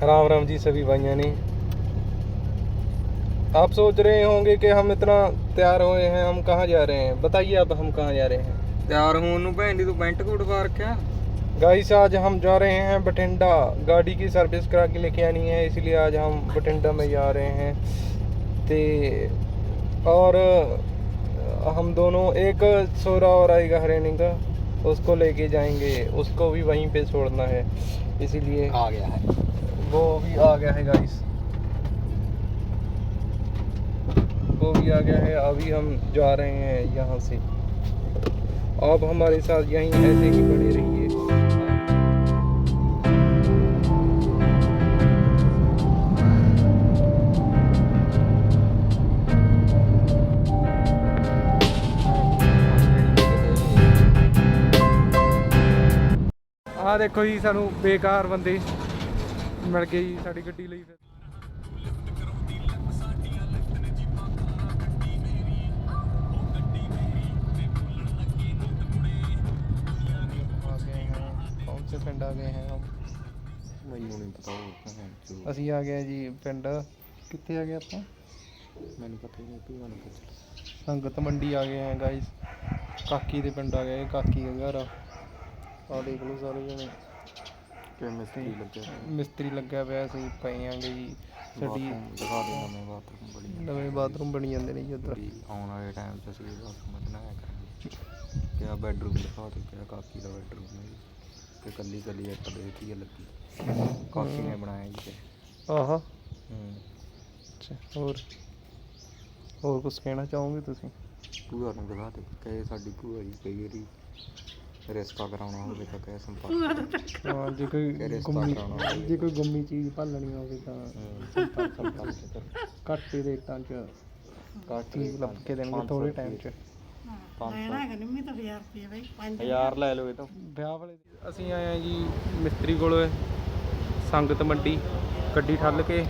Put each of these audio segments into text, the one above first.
राम राम जी सभी भाइयों ने आप सोच रहे होंगे कि हम इतना तैयार हुए हैं हम कहाँ जा रहे हैं बताइए अब हम कहाँ जा रहे हैं तैयार हूँ नु भैन दी तू पेंट कोट पा रखा गाइस आज हम जा रहे हैं बठिंडा गाड़ी की सर्विस करा के लेके आनी है इसलिए आज हम बठिंडा में जा रहे हैं ते और हम दोनों एक सोरा और आएगा हरियाणी का उसको लेके जाएंगे उसको भी वहीं पे छोड़ना है इसीलिए आ गया है। वो भी आ गया है गाइस वो भी आ गया है। अभी हम जा रहे हैं यहाँ से। अब हमारे साथ यहीं ऐसे ही बने रहिए। ਆ ਦੇਖੋ ਜੀ ਸਾਨੂੰ ਬੇਕਾਰ ਬੰਦੇ ਮਿਲ ਗਏ ਜੀ ਸਾਡੀ ਗੱਡੀ ਲਈ ਫਿਰ। ਆ ਆ ਮੈਨੂੰ ਨਹੀਂ ਪਤਾ ਉਹ ਅਸੀਂ ਆ ਗਏ ਜੀ ਪਿੰਡ। ਕਿੱਥੇ ਆ ਗਏ ਆਪਾਂ? ਮੈਨੂੰ ਪਤਾ ਨਹੀਂ ਤੂੰ ਮੈਨੂੰ ਪੁੱਛ ਸੰਗਤ ਮੰਡੀ ਆ ਗਏ ਹਾਂ ਗਾਇਸ ਕਾਕੀ ਦੇ ਪਿੰਡ ਆ ਗਏ ਕਾਕੀ ਦਾ ਘਰ। ਆ ਦੇਖ ਲਓ ਸਾਰੇ ਜਣੇ। ਕਿ ਮਿਸਤਰੀ ਲੱਗਿਆ ਮਿਸਤਰੀ ਲੱਗਿਆ ਪਿਆ ਸੀ ਪਏ ਆਂਗੇ ਜੀ। ਸਾਡੀ ਬਾਥਰੂਮ ਦਿਖਾ ਦੇ ਨਵੇਂ ਬਾਥਰੂਮ ਬੜੀ ਨਵੇਂ ਬਾਥਰੂਮ ਬਣੀ ਜਾਂਦੇ ਨੇ ਜੀ ਉੱਧਰ। ਆਉਣ ਵਾਲੇ ਟਾਈਮ 'ਚ ਅਸੀਂ ਬਾਥਰੂਮ ਬਣਾਇਆ ਕਰਾਂਗੇ। ਕਿਆ ਬੈਡਰੂਮ ਦਿਖਾ ਦੇ ਕਿਆ ਕਾਕੀ ਦਾ ਬੈਡਰੂਮ ਹੈ ਜੀ। ਤੇ ਕੱਲੀ ਕੱਲੀ ਇੱਟ ਦੇ ਕੀ ਲੱਗੀ। ਕਾਕੀ ਨੇ ਬਣਾਇਆ ਜੀ ਤੇ। ਆਹਾ। ਹੂੰ। ਅੱਛਾ ਹੋਰ? ਹੋਰ ਕੁਝ ਕਹਿਣਾ ਚਾਹੋਗੇ ਤੁਸੀਂ? ਭੂਆ ਨੂੰ ਦਿਖਾ ਦੇ ਕਹੇ ਸਾਡੀ ਭੂਆ ਜੀ ਕਈ ਵਾਰੀ ਰਿਸ਼ਤਾ ਕਰਾਉਣਾ ਹੋਵੇ ਤਾਂ ਕਹੇ ਸੰਪਰਕ। ਹਾਂ ਜੇ ਕੋਈ ਕਿ ਰਿਸ਼ਤਾ ਗੁੰਮੀ ਕਰਾਉਣਾ ਹੋਵੇ। ਜੇ ਕੋਈ ਗੁੰਮੀ ਚੀਜ਼ ਭਾਲਣੀ ਹੋਵੇ ਤਾਂ ਹੂੰ। ਸੰਪਰਕ ਸੰਪਰਕ ਕਰੋ। ਘੱਟ ਹੀ ਰੇਟਾਂ 'ਚ। ਕਾਕੀ ਚੀਜ਼ ਲੱਭ ਕੇ ਦੇਣਗੇ ਥੋੜੇ ਟਾਈਮ 'ਚ। ਹਜ਼ਾਰ ਲੈ ਲਓ ਇਹ ਤਾਂ। ਵਿਆਹ ਵਾਲੇ ਅਸੀਂ ਆਏ ਆ ਜੀ ਮਿਸਤਰੀ ਕੋਲ ਸੰਗਤ ਮੰਡੀ ਗੱਡੀ ਠੱਲ ਕੇ।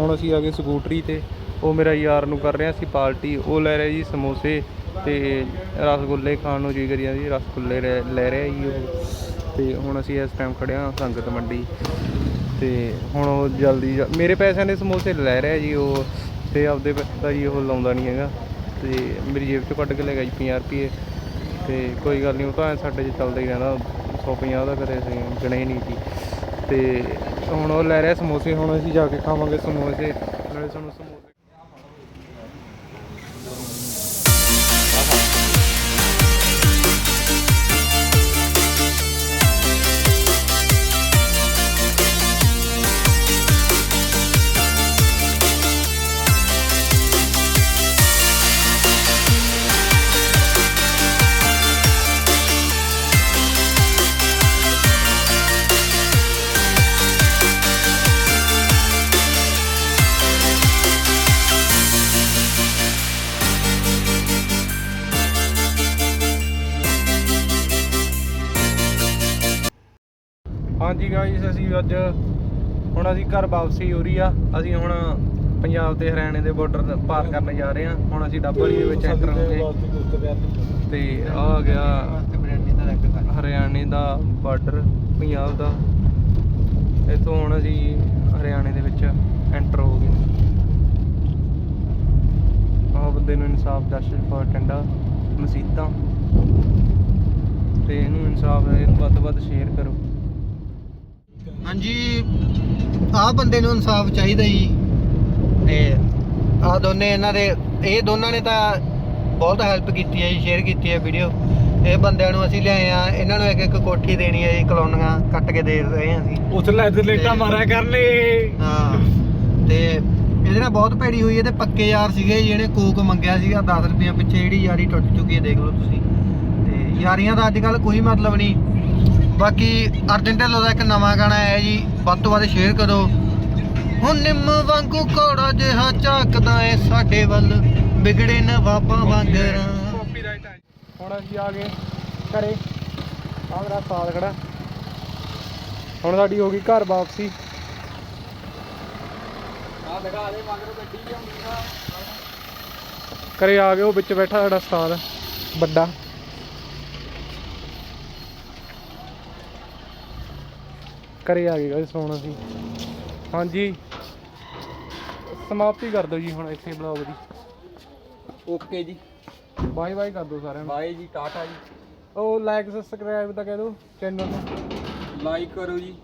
ਹੁਣ ਅਸੀਂ ਆ ਗਏ ਸਕੂਟਰੀ ਤੇ। ਉਹ ਮੇਰਾ ਯਾਰ ਨੂੰ ਕਰ ਰਿਹਾ ਸੀ ਪਾਰਟੀ। ਉਹ ਲੈ ਰਿਹਾ ਜੀ ਸਮੋਸੇ। ਤੇ ਰਸਗੁੱਲੇ ਖਾਣ ਨੂੰ ਜੀ ਕਰੀ ਜੀ ਰਸਗੁੱਲੇ ਲੈ ਲੈ ਰਿਹਾ ਜੀ ਉਹ। ਤੇ ਹੁਣ ਅਸੀਂ ਇਸ ਟਾਈਮ ਖੜੇ ਹਾਂ ਸੰਗਤ ਮੰਡੀ। ਤੇ ਹੁਣ ਉਹ ਜਲਦੀ ਮੇਰੇ ਪੈਸਿਆਂ ਦੇ ਸਮੋਸੇ ਲੈ ਰਿਹਾ ਜੀ ਉਹ। ਤੇ ਆਪਦੇ ਪੈਸੇ ਦਾ ਜੀ ਉਹ ਲਾਉਂਦਾ ਨਹੀਂ ਹੈਗਾ। ਤੇ ਮੇਰੀ ਜੇਬ ਚੋਂ ਕੱਢ ਕੇ ਲੈ ਗਿਆ ਜੀ 50 ਰੁਪਏ। ਤੇ ਕੋਈ ਗੱਲ ਨਹੀਂ, ਉਹ ਤਾਂ ਸਾਡੇ 'ਚ ਚੱਲਦਾ ਹੀ ਰਹਿੰਦਾ। 150 ਦਾ ਕਦੇ ਅਸੀਂ ਗਣੇ ਨਹੀਂ ਜੀ। ਤੇ ਹੁਣ ਉਹ ਲੈ ਰਿਹਾ ਸਮੋਸੇ, ਹੁਣ ਅਸੀਂ ਜਾ ਕੇ ਖਾਵਾਂਗੇ ਸਮੋਸੇ। ਨਾਲੇ ਸਾਨੂੰ ਸਮੋਸੇ ਹਾਂਜੀ ਗਾਇਸ ਅਸੀਂ ਅੱਜ ਹੁਣ ਅਸੀਂ ਘਰ ਵਾਪਸੀ ਹੋ ਰਹੀ ਆ। ਅਸੀਂ ਹੁਣ ਪੰਜਾਬ ਤੇ ਹਰਿਆਣੇ ਦੇ ਬਾਰਡਰ ਪਾਰ ਕਰਨ ਜਾ ਰਹੇ ਹਾਂ ਹੁਣ ਅਸੀਂ ਡੱਬਲੀ ਦੇ ਵਿੱਚ ਐਂਟਰ ਹੋਗੇ ਤੇ ਆ ਗਿਆ ਹਰਿਆਣੇ ਦਾ ਬਾਰਡਰ ਪੰਜਾਬ ਦਾ। ਇੱਥੋਂ ਹੁਣ ਅਸੀਂ ਹਰਿਆਣੇ ਦੇ ਵਿੱਚ ਐਂਟਰ ਹੋ ਗਏ। ਆਹ ਬੰਦੇ ਨੂੰ ਇਨਸਾਫ ਜਸਟਿਸ ਫॉर ਟੰਡਾ, ਮਸੀਤਾਂ। ਤੇ ਇਹਨੂੰ ਇਨਸਾਫ, ਇਹਨੂੰ ਵੱਧ ਤੋਂ ਵੱਧ ਸ਼ੇਅਰ ਕਰੋ। ਹਾਂਜੀ ਆਹ ਬੰਦੇ ਨੂੰ ਇਨਸਾਫ ਚਾਹੀਦਾ ਜੀ। ਤੇ ਆਹ ਦੋਨੇ ਇਹਨਾਂ ਦੇ ਇਹ ਦੋਨਾਂ ਨੇ ਤਾਂ ਬਹੁਤ ਹੈਲਪ ਕੀਤੀ ਹੈ ਜੀ ਸ਼ੇਅਰ ਕੀਤੀ ਹੈ ਵੀਡੀਓ ਇਹ ਬੰਦਿਆਂ ਨੂੰ ਅਸੀਂ ਲਿਆਏ ਆ ਇਹਨਾਂ ਨੂੰ ਇੱਕ ਇੱਕ ਕੋਠੀ ਦੇਣੀ ਹੈ ਜੀ ਕਲੋਨੀਆਂ ਕੱਟ ਕੇ ਦੇ ਰਹੇ ਹਾਂ ਅਸੀਂ। ਉਸ ਲੈ ਤੇ ਲੇਟਾਂ ਮਾਰਿਆ ਕਰਨੇ। ਹਾਂ ਤੇ ਇਹਦੇ ਨਾਲ ਬਹੁਤ ਭੈੜੀ ਹੋਈ ਹੈ ਤੇ ਪੱਕੇ ਯਾਰ ਸੀਗੇ ਜੀ, ਇਹਨੇ ਕੋਕ ਮੰਗਿਆ ਸੀਗਾ 10 ਰੁਪਏ ਪਿੱਛੇ ਜਿਹੜੀ ਯਾਰੀ ਟੁੱਟ ਚੁੱਕੀ ਹੈ ਦੇਖ ਲਓ ਤੁਸੀਂ। ਤੇ ਯਾਰੀਆਂ ਦਾ ਅੱਜ ਕੱਲ ਕੋਈ ਮਤਲਬ ਨਹੀਂ। ਬਾਕੀ ਅਰਜਨ ਢਿੱਲੋਂ ਦਾ ਇੱਕ ਨਵਾਂ ਗਾਣਾ ਆਇਆ ਜੀ ਵੱਧ ਤੋਂ ਵੱਧ ਸ਼ੇਅਰ ਕਰੋ। ਹੁਣ ਨਿੰਮ ਵਾਂਗੂ ਕੋੜਾ ਜਿਹਾ ਝਾਕਦਾ ਏ ਸਾਡੇ ਵੱਲ ਵਿਗੜੇ ਨਵਾਬਾਂ ਵਾਂਗਰਾਂ ਕਾਪੀਰਾਈਟ ਹੁਣ ਅਸੀਂ ਆ ਗਏ ਘਰੇ। ਆ ਮੇਰਾ ਸਾਲ ਖੜਾ ਹੁਣ ਸਾਡੀ ਹੋ ਗਈ ਘਰ ਵਾਪਸੀ। ਆ ਦਿਖਾ ਦੇ ਮਗਰ ਗੱਡੀ ਆਉਂਦੀ ਆ। ਘਰੇ ਆ ਗਏ ਉਹ ਵਿੱਚ ਬੈਠਾ ਸਾਡਾ ਉਸਤਾਦ ਵੱਡਾ। ਘਰੇ ਆ ਗਏ ਗਾਇਸ ਹੁਣ ਅਸੀਂ। ਹਾਂਜੀ। ਸਮਾਪਤੀ ਕਰ ਦਿਓ ਜੀ ਹੁਣ ਇੱਥੇ ਬਲੌਗ ਦੀ। ਓਕੇ ਜੀ। ਬਾਏ ਬਾਏ ਕਰ ਦਿਓ ਸਾਰਿਆਂ ਨੂੰ। ਬਾਏ ਜੀ ਟਾਟਾ ਜੀ। ਉਹ ਲਾਈਕ ਸਬਸਕ੍ਰਾਈਬ ਤਾਂ ਕਹਿ ਦਿਓ ਚੈਨਲ ਨੂੰ। ਲਾਈਕ ਕਰੋ ਜੀ।